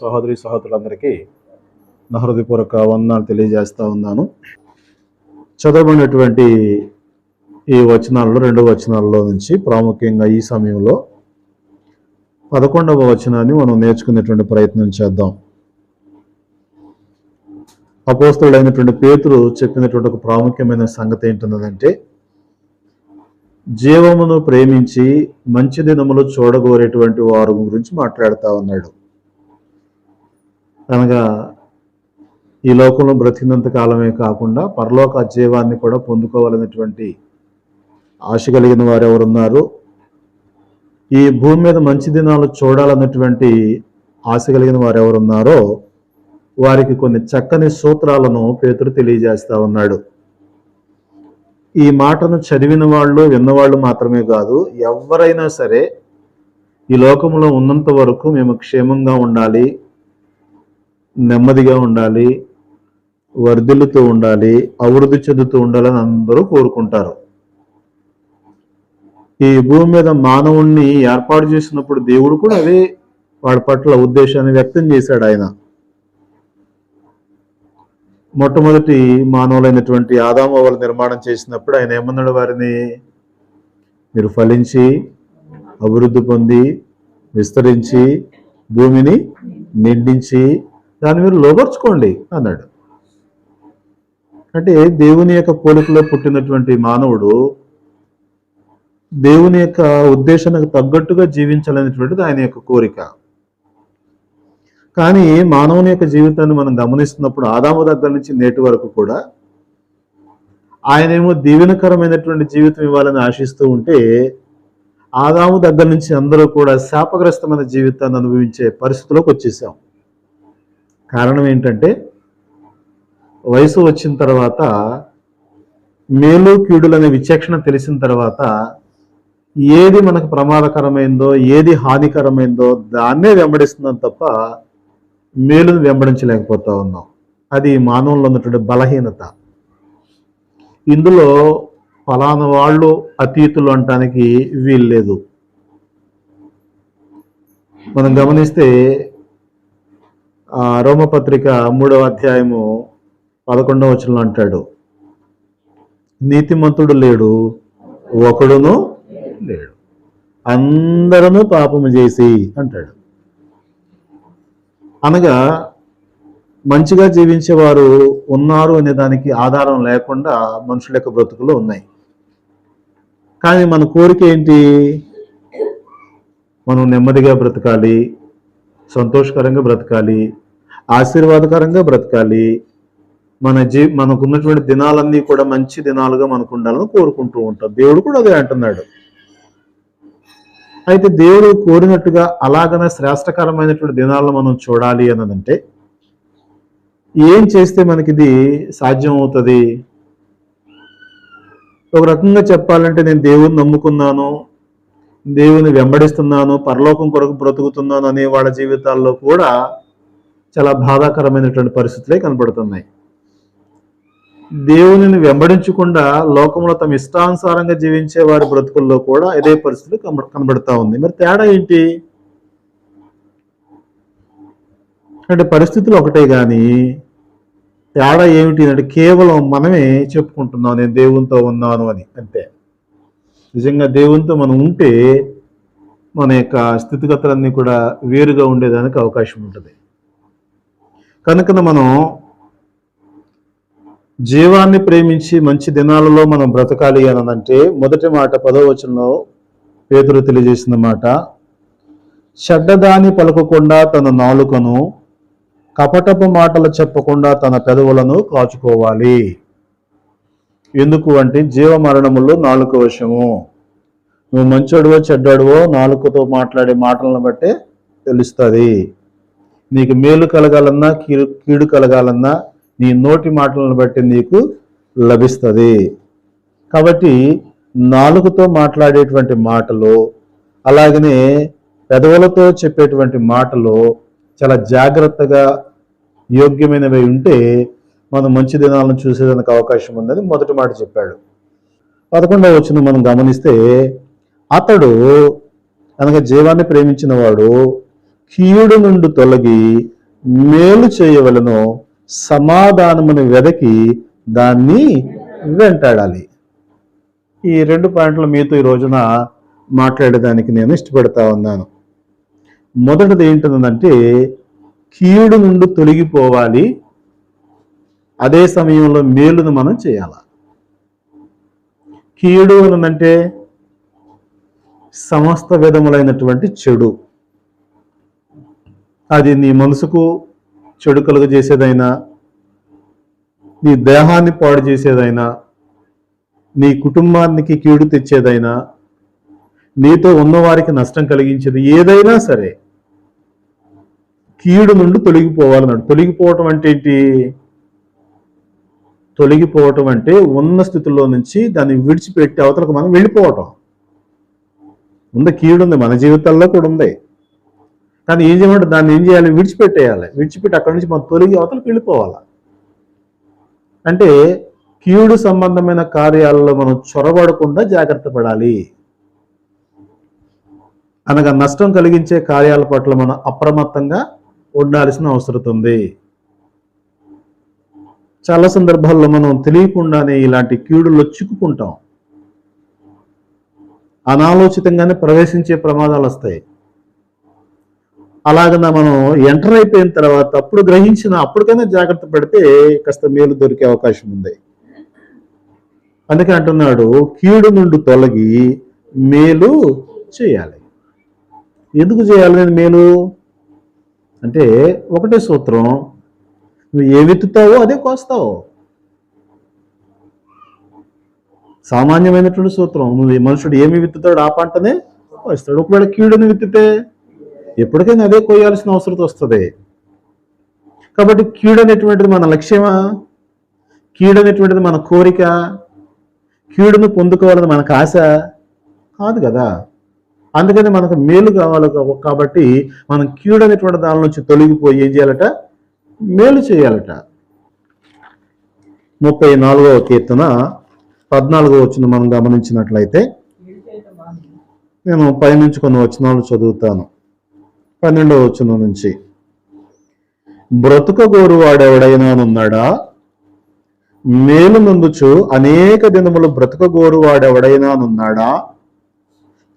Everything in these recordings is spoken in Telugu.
సహోదరి సహోదరులందరికీ నా హృదయపూర్వక వందనాలు తెలియజేస్తూ ఉన్నాను. చదవబడినటువంటి ఈ వచనాల్లో రెండు వచనాల్లో నుంచి ప్రాముఖ్యంగా ఈ సమయంలో పదకొండవ వచనాన్ని మనం నేర్చుకునేటువంటి ప్రయత్నం చేద్దాం. అపోస్తుడైనటువంటి పేతురు చెప్పినటువంటి ఒక ప్రాముఖ్యమైన సంగతి ఏంటన్నదంటే జీవమును ప్రేమించి మంచి దినములు చూడగోరేటువంటి వారు గురించి మాట్లాడుతూ ఉన్నాడు. అనగా ఈ లోకంలో బ్రతికినంత కాలమే కాకుండా పరలోక జీవాన్ని కూడా పొందుకోవాలనేటువంటి ఆశ కలిగిన వారు ఎవరున్నారు? ఈ భూమి మీద మంచి దినాలు చూడాలన్నటువంటి ఆశ కలిగిన వారు ఎవరున్నారో వారికి కొన్ని చక్కని సూత్రాలను పేతురు తెలియజేస్తా ఉన్నాడు. ఈ మాటను చదివిన వాళ్ళు విన్నవాళ్ళు మాత్రమే కాదు ఎవరైనా సరే ఈ లోకంలో ఉన్నంత వరకు మేము క్షేమంగా ఉండాలి నెమ్మదిగా ఉండాలి వర్ధిల్లుతూ ఉండాలి అభివృద్ధి చెందుతూ ఉండాలని అందరూ కోరుకుంటారు. ఈ భూమి మీద మానవుణ్ణి ఏర్పాటు చేసినప్పుడు దేవుడు కూడా అదే వాడి పట్ల ఉద్దేశాన్ని వ్యక్తం చేశాడు ఆయన. మొట్టమొదటి మానవులైనటువంటి ఆదామవల నిర్మాణం చేసినప్పుడు ఆయన ఏమన్నాడు వారిని? మీరు ఫలించి అభివృద్ధి పొంది విస్తరించి భూమిని నిండించి దాన్ని మీరు లోపరుచుకోండి అన్నాడు. అంటే దేవుని యొక్క పోలికలో పుట్టినటువంటి మానవుడు దేవుని యొక్క ఉద్దేశానికి తగ్గట్టుగా జీవించాలనేటువంటిది ఆయన యొక్క కోరిక. కానీ మానవుని యొక్క జీవితాన్ని మనం గమనిస్తున్నప్పుడు ఆదాము దగ్గర నుంచి నేటి వరకు కూడా ఆయనేమో దీవెనకరమైనటువంటి జీవితం ఇవ్వాలని ఆశిస్తూ ఉంటే ఆదాము దగ్గర నుంచి అందరూ కూడా శాపగ్రస్తమైన జీవితాన్ని అనుభవించే పరిస్థితిలోకి వచ్చేసాం. కారణం ఏంటంటే వయసు వచ్చిన తర్వాత మేలు కీడులు అనే విచక్షణ తెలిసిన తర్వాత ఏది మనకు ప్రమాదకరమైందో ఏది హానికరమైందో దాన్నే వెంబడిస్తున్నాం తప్ప మేలును వెంబడించలేకపోతా ఉన్నాం. అది మానవుల్లో ఉన్నటువంటి బలహీనత. ఇందులో ఫలానా వాళ్ళు అతీతులు అనటానికి వీల్లేదు. మనం గమనిస్తే రోమపత్రిక మూడవ అధ్యాయము పదకొండవ వచనంలో అంటాడు నీతిమంతుడు లేడు ఒకడును లేడు. అందరము పాపము చేసి అంటాడు. అనగా మంచిగా జీవించేవారు ఉన్నారు అనే దానికి ఆధారం లేకుండా మనుషుల యొక్క బ్రతుకులు ఉన్నాయి. కానీ మన కోరిక ఏంటి? మనం నెమ్మదిగా బ్రతకాలి సంతోషకరంగా బ్రతకాలి ఆశీర్వాదకరంగా బ్రతకాలి. మన జీ మనకున్నటువంటి దినాలన్నీ కూడా మంచి దినాలుగా మనకు ఉండాలని కోరుకుంటూ ఉంటాం. దేవుడు కూడా అదే అంటున్నాడు. అయితే దేవుడు కోరినట్టుగా అలాగనే శ్రేష్టకరమైనటువంటి దినాలను మనం చూడాలి అన్నదంటే ఏం చేస్తే మనకి ఇది సాధ్యం అవుతుంది ఒక రకంగా చెప్పాలంటే నేను దేవుడిని నమ్ముకున్నాను దేవుని వెంబడిస్తున్నాను పరలోకం కొరకు బ్రతుకుతున్నాను అనే వాళ్ళ జీవితాల్లో కూడా చాలా బాధాకరమైనటువంటి పరిస్థితులే కనపడుతున్నాయి దేవునిని వెంబడించకుండా లోకంలో తమ ఇష్టానుసారంగా జీవించే వారి బ్రతుకుల్లో కూడా ఇదే పరిస్థితి కనబడతా ఉంది. మరి తేడా ఏంటి? అంటే పరిస్థితులు ఒకటే కానీ తేడా ఏమిటి? అంటే కేవలం మనమే చెప్పుకుంటున్నాం నేను దేవునితో ఉన్నాను అని. అంతే. నిజంగా దేవునితో మనం ఉంటే మన యొక్క స్థితిగతులన్నీ కూడా వేరుగా ఉండేదానికి అవకాశం ఉంటుంది. కనుక మనం జీవాన్ని ప్రేమించి మంచి దినాలలో మనం బ్రతకాలి అని అంటే మొదటి మాట పదో వచనంలో పేదరు తెలియజేసిన మాట చెడ్డదాని పలకకుండా తన నాలుకను కపటపు మాటలు చెప్పకుండా తన పెదవులను కాచుకోవాలి. ఎందుకు అంటే జీవ మరణములో నాలుక వశము. నువ్వు మంచోడువో చెడ్డాడువో నాలుకతో మాట్లాడే మాటలను బట్టే తెలుస్తుంది. నీకు మేలు కలగాలన్నా కీడు కీడు కలగాలన్నా నీ నోటి మాటలను బట్టి నీకు లభిస్తుంది. కాబట్టి నాలుగుతో మాట్లాడేటువంటి మాటలు అలాగనే పెదవులతో చెప్పేటువంటి మాటలు చాలా జాగ్రత్తగా యోగ్యమైనవి ఉంటే మనం మంచి దినాలను చూసేదానికి అవకాశం ఉందని మొదటి మాట చెప్పాడు. పదకొండవ వచ్చిన మనం గమనిస్తే అతడు అనగా జీవాన్ని ప్రేమించిన వాడు కీడు నుండి తొలగి మేలు చేయవలను సమాధానమును వెదకి దాన్ని వెంటాడాలి. ఈ రెండు పాయింట్లు మీతో ఈ రోజున మాట్లాడేదానికి నేను ఇష్టపడతా ఉన్నాను. మొదటిది ఏంటంటే కీయుడు నుండి తొలగిపోవాలి. అదే సమయంలో మేలును మనం చేయాల? కీడు అనంటే సమస్త విధములైనటువంటి చెడు. అది నీ మనసుకు చెడు కలుగజేసేదైనా నీ దేహాన్ని పాడు చేసేదైనా నీ కుటుంబానికి కీడు తెచ్చేదైనా నీతో ఉన్నవారికి నష్టం కలిగించేది ఏదైనా సరే కీడు నుండి తొలగిపోవాలన్నాడు తొలగిపోవటం అంటే ఏంటి? తొలగిపోవటం అంటే ఉన్న స్థితిలో నుంచి దాన్ని విడిచిపెట్టి అవతలకు మనం వెళ్ళిపోవటం. ముందు కీడు ఉంది మన జీవితాల్లో కూడా ఉంది. కానీ ఏం చేయమంటే దాన్ని ఏం చేయాలి? విడిచిపెట్టేయాలి. విడిచిపెట్టి అక్కడి నుంచి మనం తొలగి అవతలకు వెళ్ళిపోవాలి. అంటే కీడు సంబంధమైన కార్యాలలో మనం చొరబడకుండా జాగ్రత్త పడాలి. అనగా నష్టం కలిగించే కార్యాల పట్ల మనం అప్రమత్తంగా ఉండాల్సిన అవసరం ఉంది. చాలా సందర్భాల్లో మనం తెలియకుండానే ఇలాంటి కీడుల్లో చిక్కుకుంటాం. అనాలోచితంగానే ప్రవేశించే ప్రమాదాలు వస్తాయి. అలాగన మనం ఎంటర్ అయిపోయిన తర్వాత అప్పుడు గ్రహించిన అప్పటికైనా జాగ్రత్త పడితే కాస్త మేలు దొరికే అవకాశం ఉంది. అందుకే అంటున్నాడు కీడు నుండి తొలగి మేలు చేయాలి. ఎందుకు చేయాలి నేను మేలు? అంటే ఒకటే సూత్రం నువ్వు ఏ విత్తుతావో అదే కోస్తావు. సామాన్యమైనటువంటి సూత్రం నువ్వు మనుషుడు ఏమి విత్తుతాడు ఆ పంటనే కోస్తాడు ఒకవేళ కీడుని విత్తితే ఎప్పటికైనా అదే కోయాల్సిన అవసరం వస్తుంది. కాబట్టి కీడు అనేటువంటిది మన లక్ష్యమా? కీడు అనేటువంటిది మన కోరిక? కీడును పొందుకోవాలని మనకు ఆశ? కాదు కదా. అందుకని మనకు మేలు కావాలి కాబట్టి మనం కీడు అనేటువంటి దాని నుంచి తొలగిపోయి ఏం చేయాలట? మేలు చేయాలట. ముప్పై నాలుగవ కీర్తన పద్నాలుగో వచ్చిన మనం గమనించినట్లయితే నేను పైనుంచి కొన్ని వచనాలు చదువుతాను. పన్నెండవ వచనం నుంచి. బ్రతుకగోరు వాడెవడైనానున్నాడా మేలు నందుచు అనేక దినములు బ్రతుకగోరు వాడెవడైనానున్నాడా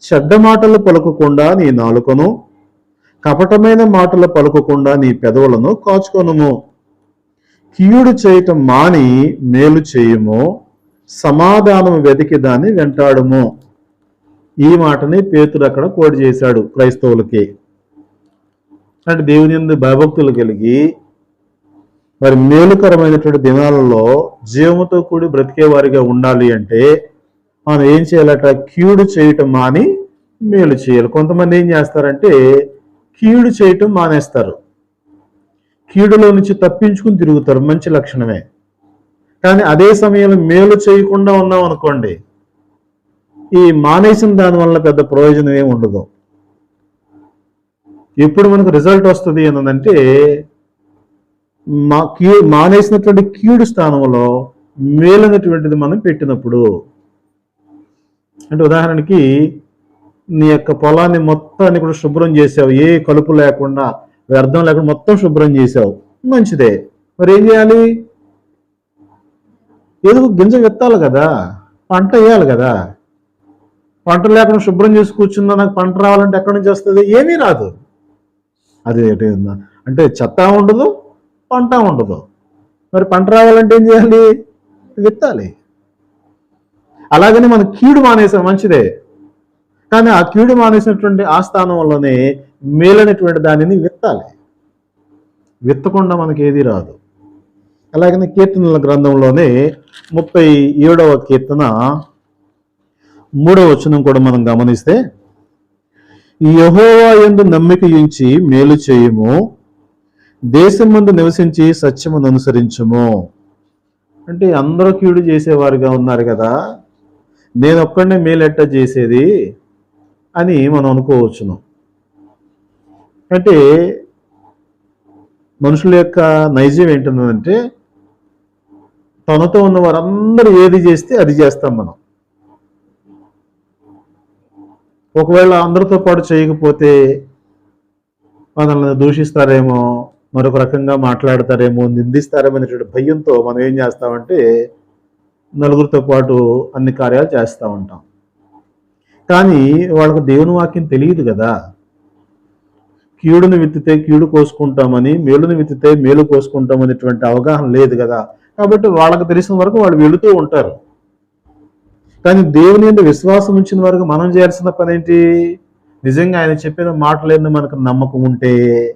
చెడ్డ మాటలు పలుకకుండా నీ నాలుకను కపటమైన మాటలు పలుకకుండా నీ పెదవులను కాచుకొనుము. కీయుడు చేయటం మాని మేలు చేయము. సమాధానం వెతికి దాన్ని వెంటాడుము. ఈ మాటని పేతుడు అక్కడ కోడి చేశాడు క్రైస్తవులకి. అంటే దేవుని యందు భయభక్తులు కలిగి మరి మేలుకరమైనటువంటి దినాలలో జీవముతో కూడి బ్రతికేవారిగా ఉండాలి అంటే మనం ఏం చేయాలట? క్యూడు చేయటం మాని మేలు చేయాలి. కొంతమంది ఏం చేస్తారంటే కీడు చేయటం మానేస్తారు. కీడులో నుంచి తప్పించుకుని తిరుగుతారు. మంచి లక్షణమే. కానీ అదే సమయంలో మేలు చేయకుండా ఉన్నాం అనుకోండి ఈ మానేసిన దానివల్ల పెద్ద ప్రయోజనం ఏమి ఉండదు. ఎప్పుడు మనకు రిజల్ట్ వస్తుంది ఏంటంటే మా కీ మానేసినటువంటి కీడు స్థానంలో మేలైనటువంటిది మనం పెట్టినప్పుడు అంటే ఉదాహరణకి నీ యొక్క పొలాన్ని మొత్తాన్ని కూడా శుభ్రం చేసావు. ఏ కలుపు లేకుండా వ్యర్థం లేకుండా మొత్తం శుభ్రం చేసావు. మంచిదే. మరి ఏం చేయాలి? ఏదో గింజ విత్తాలి కదా. పంట వేయాలి కదా. పంట లేకుండా శుభ్రం చేసి కూర్చుందా నాకు పంట రావాలంటే ఎక్కడి నుంచి వస్తుంది? ఏమీ రాదు. అది అంటే చెత్త ఉండదు పంట ఉండదు. మరి పంట రావాలంటే ఏం చేయాలి? విత్తాలి. అలాగని మనం కీడు మానేసాం. మంచిదే. కానీ ఆ కీడు మానేసినటువంటి ఆ స్థానంలోనే మేలైనటువంటి దానిని విత్తాలి. విత్తకుండా మనకి ఏది రాదు. అలాగనే కీర్తనల గ్రంథంలోనే ముప్పై ఏడవ కీర్తన మూడవ వచనం కూడా మనం గమనిస్తే యహోవా ఎందు నమ్మిక ఉంచి మేలు చేయుము దేశం ముందు నివసించి సత్యమును అనుసరించుము. అంటే అందరూ కీడు చేసేవారుగా ఉన్నారు కదా. నేను ఒక్కడనే మేలెట్ట చేసేది? అని మనం అనుకోవచ్చును. అంటే మనుషుల యొక్క నైజం ఏంటంటే తనతో ఉన్న వారందరూ ఏది చేస్తే అది చేస్తాం మనం. ఒకవేళ అందరితో పాటు చేయకపోతే మనల్ని దూషిస్తారేమో మరొక రకంగా మాట్లాడతారేమో నిందిస్తారేమో అనేటువంటి భయంతో మనం ఏం చేస్తామంటే నలుగురితో పాటు అన్ని కార్యాలు చేస్తూ ఉంటాం. కానీ వాళ్ళకు దేవుని వాక్యం తెలియదు కదా. కీడును విత్తితే కీడు కోసుకుంటామని మేలును విత్తితే మేలు కోసుకుంటాం అనేటువంటి అవగాహన లేదు కదా. కాబట్టి వాళ్ళకి తెలిసిన వరకు వాళ్ళు వెళుతూ ఉంటారు. కానీ దేవుని మీద విశ్వాసం ఉంచిన వరకు మనం చేయాల్సిన పని ఏంటి? నిజంగా ఆయన చెప్పిన మాటలేని మనకు నమ్మకం ఉంటే?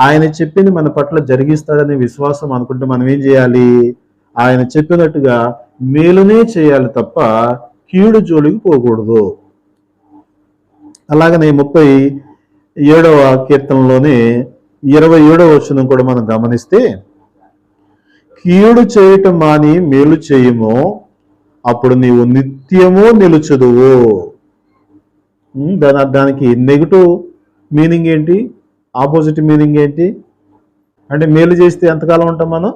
ఆయన చెప్పింది మన పట్ల జరిగిస్తాడనే విశ్వాసం అనుకుంటే మనం ఏం చేయాలి? ఆయన చెప్పినట్టుగా మేలునే చేయాలి తప్ప కీడు జోలికి పోకూడదు. అలాగనే ముప్పై ఏడవ కీర్తనలోని ఇరవై ఏడవ వచనం కూడా మనం గమనిస్తే కీడు చేయటం మాని మేలు చేయము అప్పుడు నీవు నిత్యము నిలుచుదువు. దాని దానికి నెగిటివ్ మీనింగ్ ఏంటి? ఆపోజిట్ మీనింగ్ ఏంటి? అంటే మేలు చేస్తే ఎంతకాలం ఉంటాం మనం?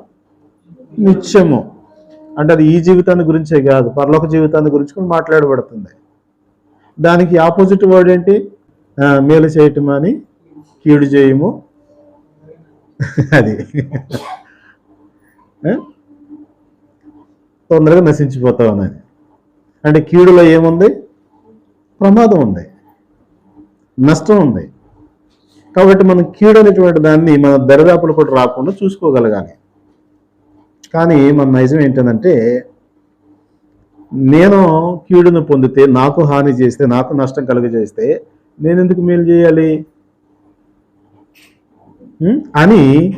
నిత్యము. అంటే అది ఈ జీవితాన్ని గురించే కాదు పరలోక జీవితాన్ని గురించి కూడా మాట్లాడబడుతుంది. దానికి ఆపోజిట్ వర్డ్ ఏంటి? మేలు చేయటం అని కీడు చేయము. అది. తొందరగా నశించిపోతావు అని అంటే కీడులో ఏముంది? ప్రమాదం ఉంది. నష్టం ఉంది. కాబట్టి మనం కీడు అనేటువంటి దాన్ని మన దరిదాపులు కూడా రాకుండా చూసుకోగలగాలి. కానీ మన నైజం ఏంటంటే నేను కీడును పొందితే నాకు హాని చేస్తే నాకు నష్టం కలుగజేస్తే నేను ఎందుకు మేలు చేయాలి? అని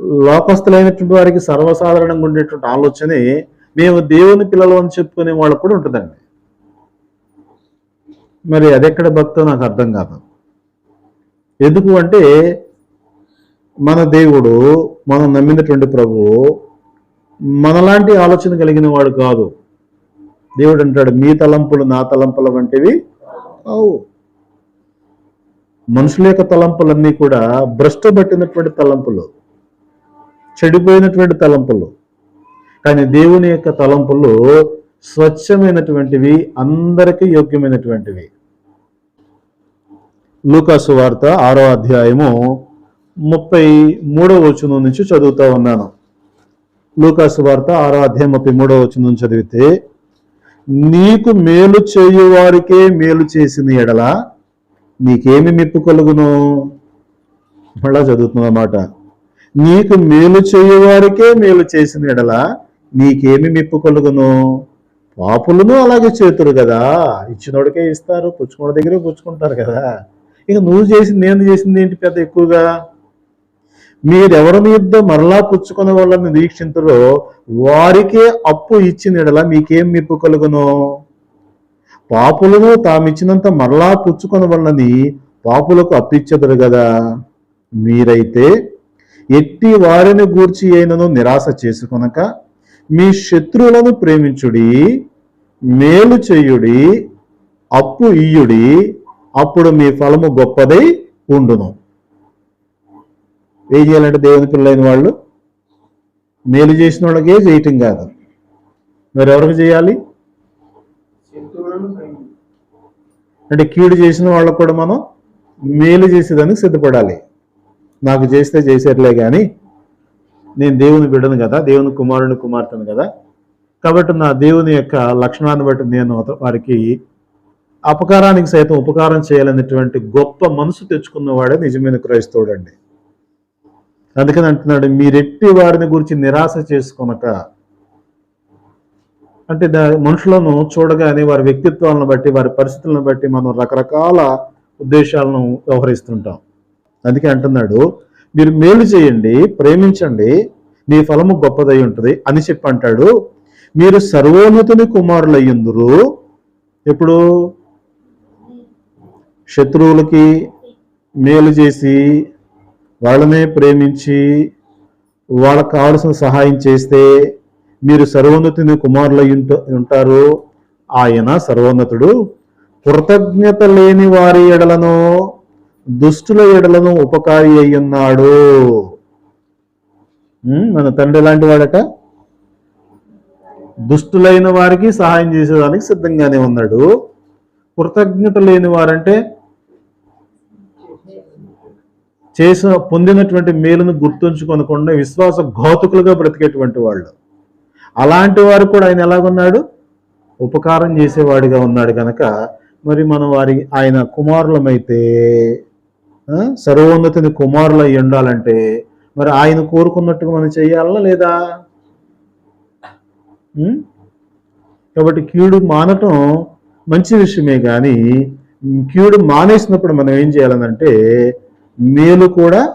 లోకస్తులైనటువంటి వారికి సర్వసాధారణంగా ఉండేటువంటి ఆలోచనే మేము దేవుని పిల్లలు అని చెప్పుకునే వాళ్ళకు కూడా ఉంటుందండి. మరి అదెక్కడ భక్తో నాకు అర్థం కాదు. ఎందుకు అంటే మన దేవుడు మనం నమ్మినటువంటి ప్రభువు మనలాంటి ఆలోచన కలిగిన వాడు కాదు. దేవుడు అంటాడు మీ తలంపులు నా తలంపుల వంటివి అవు మనుషుల యొక్క తలంపులన్నీ కూడా భ్రష్టపట్టినటువంటి తలంపులు చెడిపోయినటువంటి తలంపులు. కానీ దేవుని యొక్క తలంపులు స్వచ్ఛమైనటువంటివి అందరికీ యోగ్యమైనటువంటివి. లూకాసు వార్త ఆరో అధ్యాయము ముప్పై మూడో వచనం నుంచి చదువుతా ఉన్నాను. లూకాసు వార్త ఆరో అధ్యాయం ముప్పై మూడో వచనం నుంచి చదివితే నీకు మేలు చేయువారికే మేలు చేసిన ఎడల నీకేమి మెప్పు కలుగును? మళ్ళా చదువుతున్నా అన్నమాట నీకు మేలు చేయువారికే మేలు చేసిన ఎడల నీకేమి మెప్పు కలుగును? పాపులను అలాగే చేతురు కదా. ఇచ్చినోడికే ఇస్తారు పుచ్చుకోడ దగ్గరే పుచ్చుకుంటారు కదా. ఇక నువ్వు చేసింది నేను చేసింది ఏంటి పెద్ద ఎక్కువగా? మీరెవరి మీద మరలా పుచ్చుకున్న వాళ్ళని దీక్షింతురో వారికే అప్పు ఇచ్చిన ఎడల మీకేం మెప్పు కలుగును? పాపులను తామిచ్చినంత మరలా పుచ్చుకున్న వాళ్ళని పాపులకు అప్పిచ్చదురు కదా మీరైతే ఎట్టి వారిని గూర్చి అయినను నిరాశ చేసుకొనక మీ శత్రువులను ప్రేమించుడి మేలు చేయుడి అప్పు ఇయ్యుడి అప్పుడు మీ ఫలము గొప్పదై ఉండును. ఏం చేయాలంటే దేవుని పిల్లలైన వాళ్ళు మేలు చేసిన వాళ్ళకే చేయటం కాదు. మరి ఎవరికి చేయాలి? అంటే కీడు చేసిన వాళ్ళకు కూడా మనం మేలు చేసేదానికి సిద్ధపడాలి. నాకు చేస్తే చేసేట్లే కానీ నేను దేవుని బిడ్డను కదా దేవుని కుమారుని కుమార్తెను కదా. కాబట్టి నా దేవుని యొక్క లక్షణాన్ని బట్టి నేను వారికి అపకారానికి సైతం ఉపకారం చేయాలనేటువంటి గొప్ప మనసు తెచ్చుకున్నవాడే నిజమైన క్రైస్తవుడు అండి అందుకని అంటున్నాడు మీరెట్టి వారిని గురించి నిరాశ చేసుకొనక. అంటే దా మనుషులను చూడగానే వారి వ్యక్తిత్వాలను బట్టి వారి పరిస్థితులను బట్టి మనం రకరకాల ఉద్దేశాలను వ్యవహరిస్తుంటాం. అందుకే అంటున్నాడు మీరు మేలు చేయండి ప్రేమించండి మీ ఫలము గొప్పదై ఉంటుంది అని చెప్పి అంటాడు. మీరు సర్వోన్నతుని కుమారులయ్యుందురు ఎప్పుడు? శత్రువులకి మేలు చేసి వాళ్ళనే ప్రేమించి వాళ్ళకు కావలసిన సహాయం చేస్తే మీరు సర్వోన్నతుని కుమారులు ఉంటారు ఆయన సర్వోన్నతుడు. కృతజ్ఞత లేని వారి ఎడలను దుష్టుల ఎడలను ఉపకారి అయ్యున్నాడు. మన తండ్రి లాంటి వాడట? దుష్టులైన వారికి సహాయం చేసేదానికి సిద్ధంగానే ఉన్నాడు. కృతజ్ఞత లేని వారంటే చేసిన పొందినటువంటి మేలును గుర్తుంచుకొనకుండా విశ్వాస ఘాతుకులుగా బ్రతికేటువంటి వాళ్ళు. అలాంటి వారు కూడా ఆయన ఎలాగున్నాడు? ఉపకారం చేసేవాడిగా ఉన్నాడు కనుక మరి మనం వారి ఆయన కుమారులమైతే సర్వోన్నతిని కుమారులు అయి ఉండాలంటే మరి ఆయన కోరుకున్నట్టుగా మనం చేయాలా లేదా? కాబట్టి కీడు మానటం మంచి విషయమే కానీ కీడు మానేసినప్పుడు మనం ఏం చేయాలనంటే మేలు కూడా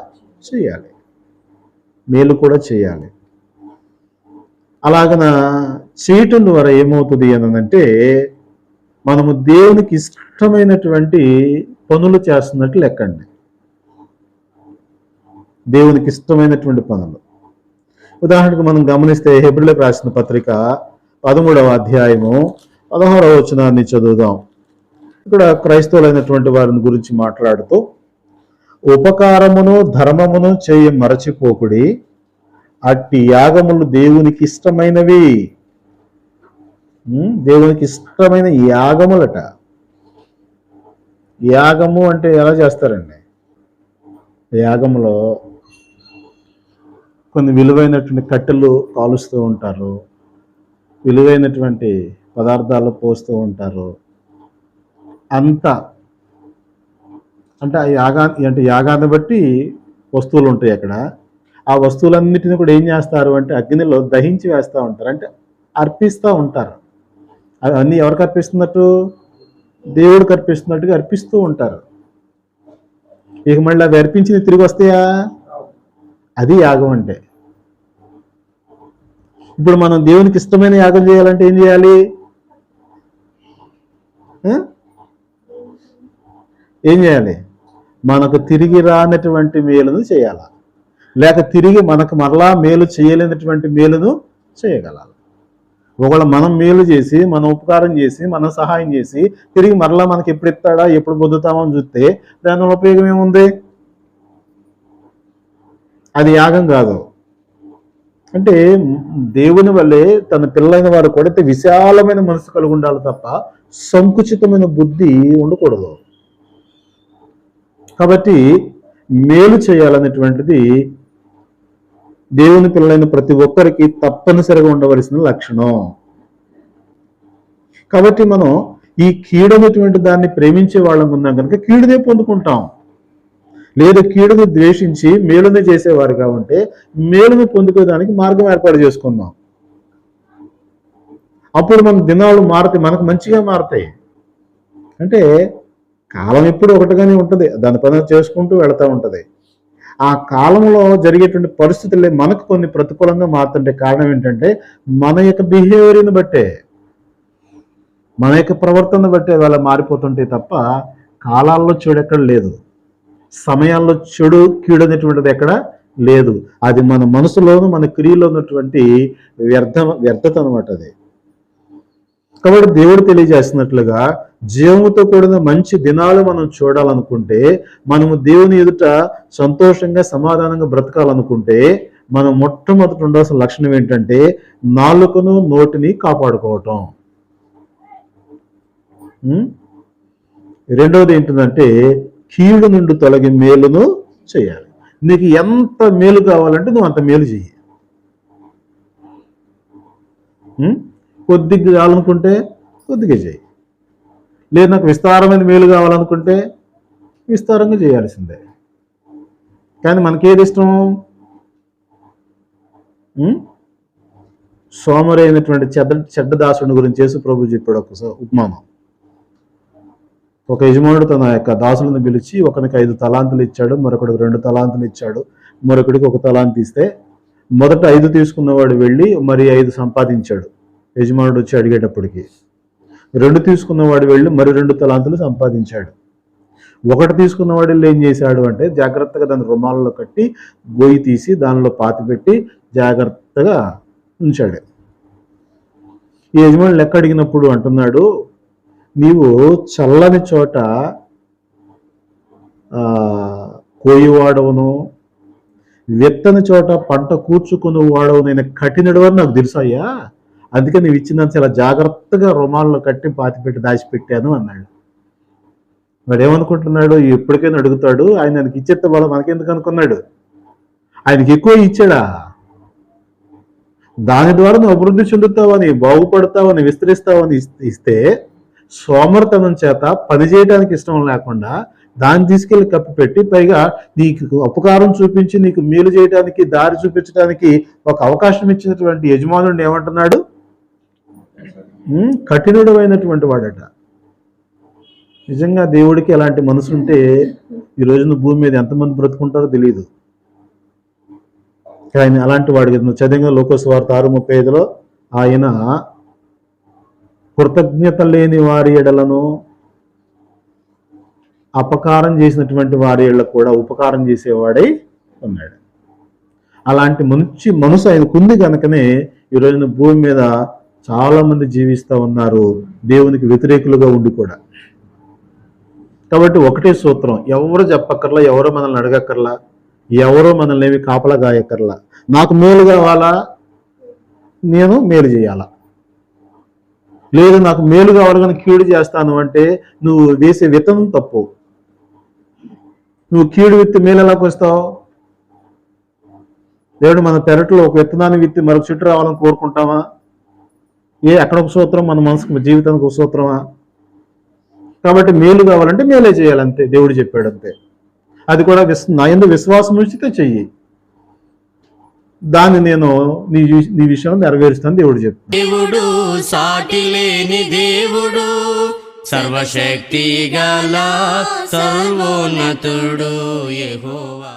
చేయాలి. మేలు కూడా చేయాలి. అలాగన చేయటం ద్వారా ఏమవుతుంది అనంటే మనము దేవునికి ఇష్టమైనటువంటి పనులు చేస్తున్నట్లు లెక్కండి. దేవునికి ఇష్టమైనటువంటి పనులు. ఉదాహరణకు మనం గమనిస్తే హెబ్రిలకు రాసిన పత్రిక పదమూడవ అధ్యాయము పదహారవ వచనాన్ని చదువుదాం. ఇక్కడ క్రైస్తవులైనటువంటి వారిని గురించి మాట్లాడుతూ ఉపకారమును ధర్మమును చేయ మరచిపోకుడి. అట్టి యాగములు దేవునికి ఇష్టమైనవి దేవునికి ఇష్టమైన యాగములట. యాగము అంటే ఎలా చేస్తారండి? యాగములో కొన్ని విలువైనటువంటి కట్టెలు కాలుస్తూ ఉంటారు. విలువైనటువంటి పదార్థాలు పోస్తూ ఉంటారు. అంత అంటే ఆ యాగా అంటే యాగాన్ని బట్టి వస్తువులు ఉంటాయి అక్కడ. ఆ వస్తువులన్నిటిని కూడా ఏం చేస్తారు అంటే అగ్నిలో దహించి వేస్తూ ఉంటారు. అంటే అర్పిస్తూ ఉంటారు. అవన్నీ ఎవరికి అర్పిస్తున్నట్టు? దేవుడికి అర్పిస్తున్నట్టుగా అర్పిస్తూ ఉంటారు. ఇక మళ్ళీ అవి అర్పించింది తిరిగి వస్తాయా? అది యాగం అంటే. ఇప్పుడు మనం దేవునికి ఇష్టమైన యాగం చేయాలంటే ఏం చేయాలి? ఏం చేయాలి? మనకు తిరిగి రానటువంటి మేలును చేయాల? లేక తిరిగి మనకు మరలా మేలు చేయలేనటువంటి మేలును చేయగలాలి? ఒకవేళ మనం మేలు చేసి మనం ఉపకారం చేసి మనం సహాయం చేసి తిరిగి మరలా మనకి ఎప్పుడు ఇస్తాడా ఎప్పుడు పొందుతామో అని చూస్తే దానివల్ల ఉపయోగం ఏముంది? అది యాగం కాదు. అంటే దేవుని వల్లే తన పిల్లలైన వారు కూడా విశాలమైన మనసు కలిగి ఉండాలి తప్ప సంకుచితమైన బుద్ధి ఉండకూడదు. కాబట్టి మేలు చేయాలనేటువంటిది దేవుని పిల్లలైన ప్రతి ఒక్కరికి తప్పనిసరిగా ఉండవలసిన లక్షణం. కాబట్టి మనం ఈ కీడు దాన్ని ప్రేమించే వాళ్ళం ఉన్నాం కనుక కీడునే పొందుకుంటాం. లేదు కీడును ద్వేషించి మేలుని చేసేవారుగా ఉంటే మేలును పొందుకోవడానికి మార్గం ఏర్పాటు చేసుకుందాం. అప్పుడు మన దినాలు మారుతాయి మనకు మంచిగా మారుతాయి. అంటే కాలం ఎప్పుడు ఒకటిగానే ఉంటుంది. దాని పని చేసుకుంటూ వెళ్తూ ఉంటుంది. ఆ కాలంలో జరిగేటువంటి పరిస్థితులే మనకు కొన్ని ప్రతికూలంగా మారుతుంటే కారణం ఏంటంటే మన యొక్క బిహేవియర్ని బట్టే మన యొక్క ప్రవర్తన బట్టే వాళ్ళ మారిపోతుంటే తప్ప కాలాల్లో చెడు ఎక్కడ లేదు. సమయాల్లో చెడు కీడు అనేటువంటిది ఎక్కడ లేదు. అది మన మనసులోను మన క్రియలో ఉన్నటువంటి వ్యర్థ వ్యర్థత అనమాట అది. కాబట్టి దేవుడు తెలియజేస్తున్నట్లుగా జీవముతో కూడిన మంచి దినాలు మనం చూడాలనుకుంటే మనము దేవుని ఎదుట సంతోషంగా సమాధానంగా బ్రతకాలనుకుంటే మనం మొట్టమొదటి ఉండాల్సిన లక్షణం ఏంటంటే నాలుకను నోటిని కాపాడుకోవటం. రెండవది ఏంటంటే కీడు నుండి తొలగి మేలును చేయాలి. నీకు ఎంత మేలు కావాలంటే నువ్వు అంత మేలు చెయ్యి. కొద్దిగా కావాలనుకుంటే కొద్దిగా చేయి లేదు నాకు విస్తారమైన మేలు కావాలనుకుంటే విస్తారంగా చేయాల్సిందే. కానీ మనకేది ఇష్టం సోమరైనటువంటి చెడ్డ చెడ్డ దాసుని గురించి చేసి ప్రభు చెప్పాడు ఒకసారి ఉపమానం. ఒక యజమానుడు తన యొక్క దాసులను పిలిచి ఒకనికి ఐదు తలాంతులు ఇచ్చాడు మరొకడికి రెండు తలాంతులు ఇచ్చాడు మరొకడికి ఒక తలాంతి ఇస్తే మొదట ఐదు తీసుకున్నవాడు వెళ్ళి మరి ఐదు సంపాదించాడు. యజమానుడు వచ్చి అడిగేటప్పటికి రెండు తీసుకున్నవాడు వెళ్ళి మరి రెండు తలాంతులు సంపాదించాడు. ఒకటి తీసుకున్నవాడు వెళ్ళి ఏం చేశాడు అంటే జాగ్రత్తగా దాని రుమాలలో కట్టి గోయి తీసి దానిలో పాతిపెట్టి జాగ్రత్తగా ఉంచాడు. ఈ యజమాని లెక్క అడిగినప్పుడు అంటున్నాడు నీవు చల్లని చోట కోయివాడవును విత్తని చోట పంట కూర్చుకుని వాడవు నేను కఠినడు అని నాకు తెలుసు అయ్యా? అందుకే నీవు ఇచ్చిందని చాలా జాగ్రత్తగా రుమాల్లో కట్టి పాతిపెట్టి దాచిపెట్టాను అన్నాడు. వాడు ఏమనుకుంటున్నాడు? ఎప్పటికైనా అడుగుతాడు. ఆయన ఆయనకి ఇచ్చేస్తే వాళ్ళ మనకెందుకు అనుకున్నాడు? ఆయనకి ఎక్కువ ఇచ్చాడా? దాని ద్వారా నువ్వు అభివృద్ధి చెందుతావని బాగుపడతావని విస్తరిస్తావని ఇస్తే సోమర్తనం చేత పని చేయడానికి ఇష్టం లేకుండా దాన్ని తీసుకెళ్ళి కప్పిపెట్టి పైగా నీకు ఉపకారం చూపించి నీకు మేలు చేయడానికి దారి చూపించడానికి ఒక అవకాశం ఇచ్చినటువంటి యజమానుడిని ఏమంటున్నాడు? కఠినుడు అయినటువంటి వాడట. నిజంగా దేవుడికి అలాంటి మనసు ఉంటే ఈ రోజున భూమి మీద ఎంతమంది బ్రతుకుంటారో తెలియదు ఆయన అలాంటి వాడికి చదివిన లోకోస్వార్త ఆరు ముప్పై ఐదులో ఆయన కృతజ్ఞత లేని వారి ఎడలను అపకారం చేసినటువంటి వారి ఎడలకు కూడా ఉపకారం చేసేవాడై ఉన్నాడు. అలాంటి మంచి మనసు ఆయనకుంది కనుకనే ఈ రోజున భూమి మీద చాలా మంది జీవిస్తూ ఉన్నారు దేవునికి వ్యతిరేకులుగా ఉండి కూడా. కాబట్టి ఒకటే సూత్రం ఎవరు చెప్పక్కర్లా ఎవరు మనల్ని అడగక్కర్లా ఎవరో మనల్ని ఏమి కాపలా గాయక్కర్లా. నాకు మేలు కావాలా? నేను మేలు చేయాలా? లేదు నాకు మేలు కావాలి కానీ కీడు చేస్తాను అంటే నువ్వు వేసే విత్తనం తప్పు. నువ్వు కీడు విత్తి మేలు ఎలా వస్తావు దేవుడు మన పెరట్లో ఒక విత్తనాన్ని విత్తి మరొక చెట్టు రావాలని కోరుకుంటామా ఏ అక్కడ ఒక సూత్రం మన మనసుకు జీవితానికి ఒక సూత్రమా? కాబట్టి మేలు కావాలంటే మేలే చేయాలంతే దేవుడు చెప్పాడు అంతే. అది కూడా విశ్ నా ఎందు విశ్వాసం ఉంచితే చెయ్యి. దాన్ని నేను నీ నీ విషయం నెరవేరుస్తాను దేవుడు చెప్పు దేవుడు సాటి లేని దేవుడు సర్వశక్తి గల సర్వోన్నతుడు యెహోవా.